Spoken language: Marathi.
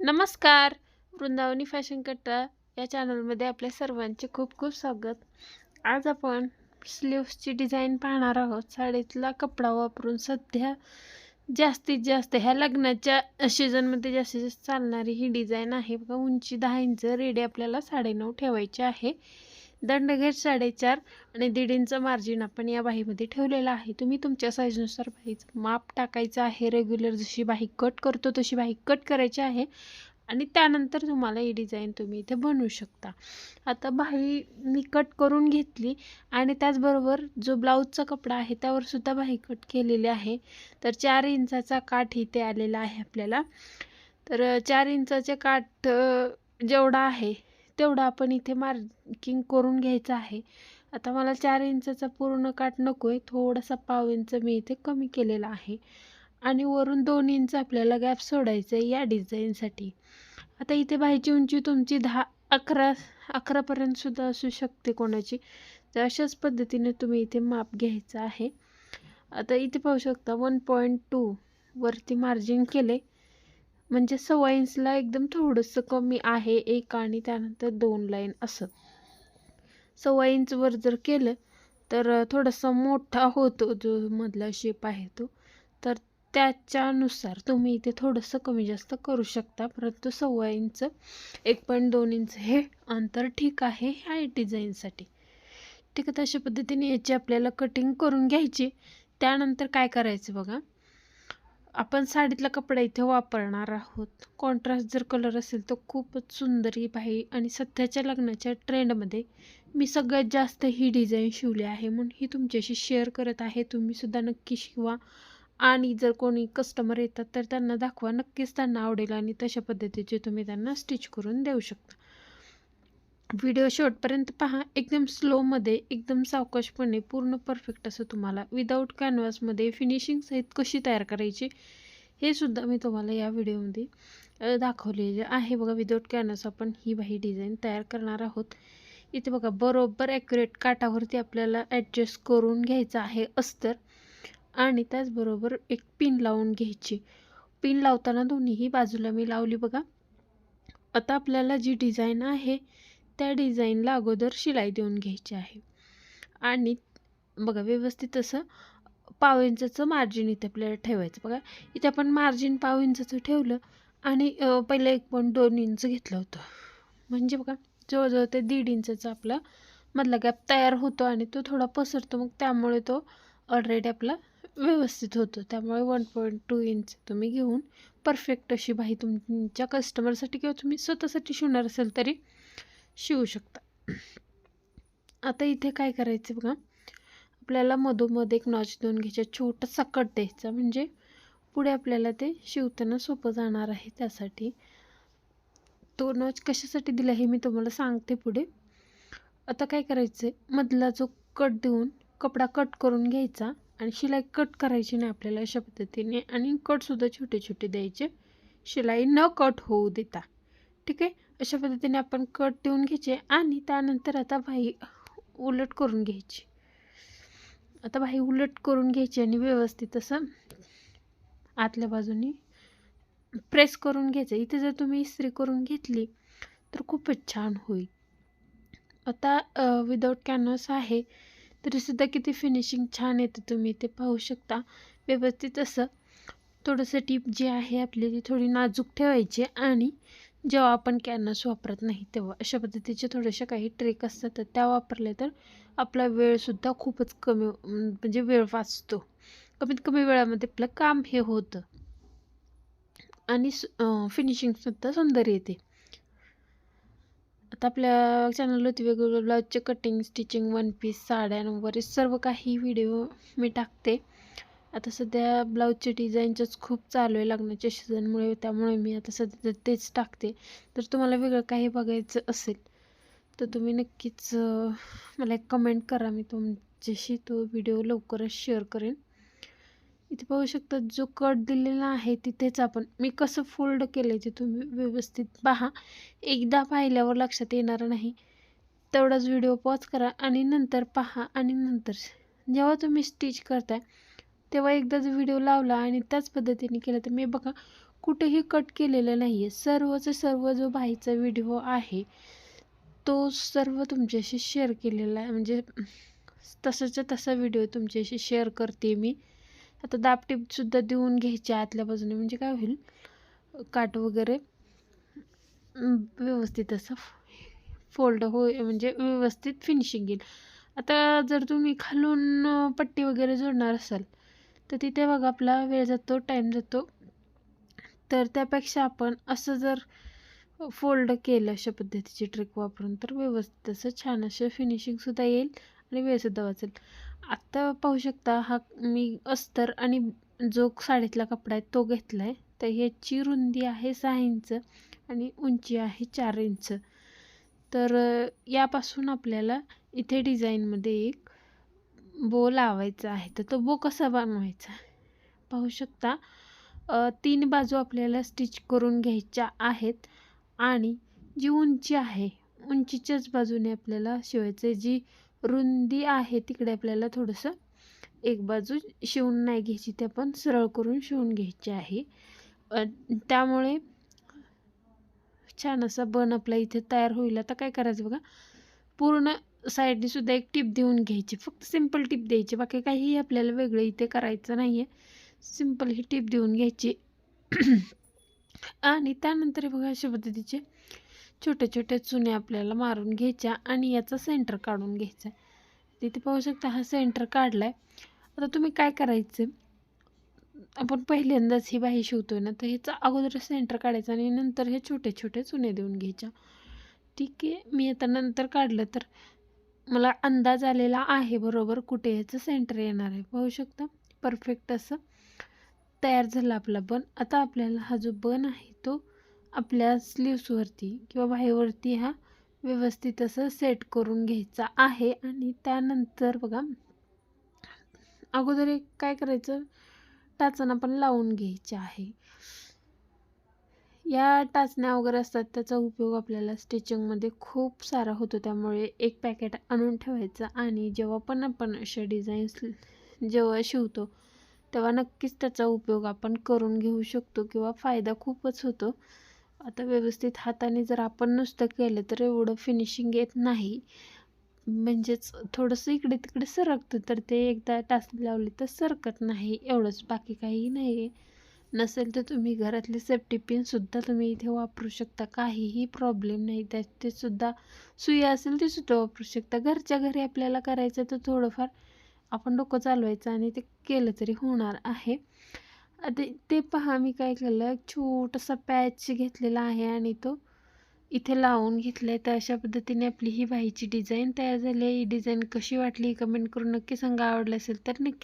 नमस्कार. वृंदावनी फॅशन कट्टा या चॅनलमध्ये आपल्या सर्वांचे खूप खूप स्वागत. आज आपण स्लीव्सची डिझाईन पाहणार आहोत. साडीतला कपडा वापरून सध्या जास्तीत जास्त ह्या लग्नाच्या सीझनमध्ये जास्तीत जास्त चालणारी ही डिझाईन आहे. बघा उंची दहा इंच रेडी आपल्याला साडेनऊ ठेवायची आहे. दंड घेत साडेचार आणि दीड इंच मार्जिन आपण या बाहीमध्ये ठेवलेलं आहे. तुम्ही तुमच्या साईजनुसार बाहीचं माप टाकायचं आहे. रेग्युलर जशी बाही कट करतो तशी बाही कट करायची आहे. आणि त्यानंतर तुम्हाला ही डिझाईन तुम्ही इथे बनवू शकता. आता बाही मी कट करून घेतली आणि त्याचबरोबर जो ब्लाऊजचा कपडा आहे त्यावर सुद्धा बाही कट केलेली आहे. तर चार इंचाचा काठ इथे आलेला आहे आपल्याला. तर चार इंचाचे काठ जेवढा आहे तेवढं आपण इथे मार्किंग करून घ्यायचं आहे. आता मला चार इंचाचा पूर्ण काठ नको आहे थोडासा पाव इंच मी इथे कमी केलेला आहे. आणि वरून दोन इंच आपल्याला गॅप सोडायचं आहे या डिझाईनसाठी आता इथे बाहीची उंची तुमची दहा अकरा अकरापर्यंतसुद्धा असू शकते कोणाची. तर अशाच पद्धतीने तुम्ही इथे माप घ्यायचं आहे. आता इथे पाहू शकता वन पॉईंट टू वरती मार्जिन केले म्हणजे सव्वा इंचला एकदम थोडंसं कमी आहे एक आणि त्यानंतर दोन लाईन असं. सव्वा इंचवर जर केलं तर थोडासा मोठा होतो जो मधला शेप आहे तो. तर त्याच्यानुसार तुम्ही इथे थोडंसं कमी जास्त करू शकता. परंतु सव्वा इंच एक पॉईंट दोन इंच हे अंतर ठीक आहे ह्या डिझाईनसाठी ठीक आहे तशा पद्धतीने याची आपल्याला कटिंग करून घ्यायची. त्यानंतर काय करायचं बघा? आपण साडीतला कपडा इथे वापरणार आहोत. कॉन्ट्रास्ट जर कलर असेल तर खूपच सुंदर ही आणि सध्याच्या लग्नाच्या ट्रेंडमध्ये मी सगळ्यात जास्त ही डिझाईन शिवली आहे म्हणून ही तुमच्याशी शेअर करत आहे. तुम्ही सुद्धा नक्की शिवा. आणि जर कोणी कस्टमर येतात तर त्यांना दाखवा. नक्कीच त्यांना आवडेल आणि तशा पद्धतीचे तुम्ही त्यांना स्टिच करून देऊ शकता. व्हिडिओ शॉर्टपर्यंत पहा. एकदम स्लोमध्ये एकदम सावकाशपणे पूर्ण परफेक्ट असं तुम्हाला. विदाऊट कॅनव्हासमध्ये फिनिशिंग सहित कशी तयार करायची हे सुद्धा मी तुम्हाला या व्हिडिओमध्ये दाखवलेले आहे. बघा विदाऊट कॅनव्हास आपण ही बाही डिझाईन तयार करणार आहोत. इथे बघा बरोबर ॲक्युरेट काठावरती आपल्याला ॲडजस्ट करून घ्यायचं आहे अस्तर. आणि त्याचबरोबर एक पिन लावून घ्यायची. पिन लावताना दोन्हीही बाजूला मी लावली बघा. आता आपल्याला जी डिझाईन आहे त्या डिझाईनला अगोदर शिलाई देऊन घ्यायची आहे. आणि बघा व्यवस्थित असं पाव इंचाचं मार्जिन इथे आपल्याला ठेवायचं. बघा इथे आपण मार्जिन पाव इंचाचं ठेवलं आणि पहिलं एक पॉईंट दोन इंच घेतलं होतं. म्हणजे बघा जवळजवळ ते दीड इंचाचा आपला मधला गॅप तयार होतो आणि तो थोडा पसरतो. मग त्यामुळे तो ऑलरेडी आपला व्यवस्थित होतो. त्यामुळे वन पॉईंट टू इंच तुम्ही घेऊन परफेक्ट अशी बाही तुमच्या कस्टमरसाठी किंवा तुम्ही स्वतःसाठी शिवणार असेल तरी शिवू शकता. आता इथे काय करायचं बघा. आपल्याला मधोमध एक नॉच देऊन घ्यायचा. छोटासा कट द्यायचा. म्हणजे पुढे आपल्याला ते शिवताना सोपं जाणार आहे त्यासाठी. तो नॉच कशासाठी दिला हे मी तुम्हाला सांगते पुढे. आता काय करायचं आहे मधला जो कट देऊन कपडा कट करून घ्यायचा आणि शिलाई कट करायची नाही आपल्याला अशा पद्धतीने. आणि कटसुद्धा छोटे छोटे द्यायचे. शिलाई न कट होऊ देता. ठीक आहे? अशा पद्धतीने आपण कट देऊन घ्यायचे आणि त्यानंतर आता भाई उलट करून घ्यायची. आता भाई उलट करून घ्यायची आणि व्यवस्थित असं आतल्या बाजूनी प्रेस करून घ्यायचं. इथे जर तुम्ही इस्त्री करून घेतली तर खूपच छान होईल. आता विदाऊट कॅनव्हास आहे तरीसुद्धा किती फिनिशिंग छान येते तुम्ही ते पाहू शकता. व्यवस्थित असं थोडंसं टीप जी आहे आपली ती थोडी नाजूक ठेवायची आणि जेव्हा आपण कॅनस वापरत नाही तेव्हा अशा पद्धतीचे थोडेशा काही ट्रेक असतात तर त्या वापरल्या तर आपला वेळसुद्धा खूपच कमी म्हणजे वेळ वाचतो. कमीत कमी वेळामध्ये आपलं काम हे होतं. आणि फिनिशिंगसुद्धा सुंदर येते. आता आपल्या चॅनलवरती वेगवेगळे ब्लाऊजचे कटिंग स्टिचिंग वन पीस साड्या वगैरे सर्व काही व्हिडिओ मी टाकते. आता सध्या ब्लाऊजचे डिझाईनचंच खूप चालू आहे लग्नाच्या सीझनमुळे त्यामुळे मी आता सध्या तेच टाकते. तर तुम्हाला वेगळं काही बघायचं असेल तर तुम्ही नक्कीच मला एक कमेंट करा. मी तुमच्याशी तो व्हिडिओ लवकरच शेअर करेन. इथे पाहू शकता जो कट दिलेला आहे तिथेच आपण मी कसं फोल्ड केलं आहे ते तुम्ही व्यवस्थित पहा. एकदा पाहिल्यावर लक्षात येणार नाही. तेवढाच व्हिडिओ पॉज करा आणि नंतर पहा आणि नंतर जेव्हा तुम्ही स्टिच करताय तेव्हा एकदाच व्हिडिओ लावला आणि त्याच पद्धतीने केलं. तर मी बघा कुठेही कट केलेलं नाही आहे सर्वच सर्व जो बाईचा व्हिडिओ आहे तो सर्व तुमच्याशी शेअर केलेला आहे. म्हणजे तसाच्या तसा व्हिडिओ तुमच्याशी शेअर करते मी. आता दापटीपसुद्धा देऊन घ्यायची आतल्या बाजूने. म्हणजे काय होईल? काट वगैरे व्यवस्थित असं फोल्ड होय म्हणजे व्यवस्थित फिनिशिंग येईल. आता जर तुम्ही खालून पट्टी वगैरे जोडणार असाल तर तिथे बघा आपला वेळ जातो टाईम जातो. तर त्यापेक्षा आपण असं जर फोल्ड केलं अशा पद्धतीची ट्रिक वापरून तर व्यवस्थित असं छान असं फिनिशिंगसुद्धा येईल आणि वेळसुद्धा वाचेल. आत्ता पाहू शकता हा मी अस्तर आणि जो साडीतला कपडा आहे तो घेतला आहे तर ह्याची रुंदी आहे सहा इंच आणि उंची आहे चार इंच. तर यापासून आपल्याला इथे डिझाईनमध्ये एक बो लावायचा आहे तर तो बो कसा बनवायचा? पाहू शकता तीन बाजू आपल्याला स्टिच करून घ्यायच्या आहेत आणि जी उंची आहे उंचीच्याच बाजूने आपल्याला शिवायचं आहे. जी रुंदी आहे तिकडे आपल्याला थोडंसं एक बाजू शिवून नाही घ्यायची ते आपण सरळ करून शिवून घ्यायची आहे. त्यामुळे छान असा बन आपला इथे तयार होईल. आता काय करायचं बघा पूर्ण साईडने सुद्धा एक टिप देऊन घ्यायची. फक्त सिंपल टिप द्यायची. बाकी काहीही आपल्याला वेगळं इथे करायचं नाही आहे सिंपल ही टिप देऊन घ्यायची. आणि त्यानंतर बघा अशा पद्धतीचे छोटे छोटे चुने आपल्याला मारून घ्यायच्या आणि याचा सेंटर काढून घ्यायचा. तिथे पाहू शकता हा सेंटर काढला आहे आता तुम्ही काय करायचं? आपण पहिल्यांदाच ही बाही शिवतोय ना तर ह्याचा अगोदर सेंटर काढायचा आणि नंतर हे छोटे छोटे चुने देऊन घ्यायच्या. ठीक आहे मी आता नंतर काढलं तर मला अंदाज आलेला आहे बरोबर कुठे ह्याचं सेंटर येणार आहे. पाहू शकता? परफेक्ट असं तयार झाला आपला बन आता आपल्याला हा जो बन आहे तो आपल्या स्लीव्सवरती किंवा बाहेरवरती हा व्यवस्थित असं सेट करून घ्यायचा आहे. आणि त्यानंतर बघा अगोदर एक काय करायचं? टाचण आपण लावून घ्यायची आहे. या टाचण्या वगैरे असतात त्याचा उपयोग आपल्याला स्टिचिंगमध्ये खूप सारा होतो. त्यामुळे एक पॅकेट आणून ठेवायचं आणि जेव्हा पण आपण अशा डिझाईन्स जेव्हा शिवतो तेव्हा नक्कीच त्याचा उपयोग आपण करून घेऊ शकतो किंवा फायदा खूपच होतो. आता व्यवस्थित हाताने जर आपण नुसतं केलं तर एवढं फिनिशिंग येत नाही. म्हणजेच थोडंसं इकडे तिकडे सरकतं तर ते एकदा टाचणी लावली तर सरकत नाही. एवढंच बाकी काही नाही आहे नसेल तर तुम्ही घरातले सेफ्टी पिनसुद्धा तुम्ही इथे वापरू शकता. काहीही प्रॉब्लेम नाही. त्यात ते सुद्धा सुई असेल ते सुद्धा वापरू शकता. घरच्या घरी आपल्याला करायचं तर थोडंफार आपण डोकं चालवायचं आणि ते केलं तरी होणार आहे. ते ते पहा मी काय केलं? छोटासा पॅच घेतलेला आहे आणि तो इथे लावून घेतला आहे तर अशा पद्धतीने आपली ही बाईची डिझाईन तयार झाली आहे. ही डिझाईन कशी वाटली? कमेंट करून नक्की सांगा. आवडलं असेल तर नक्की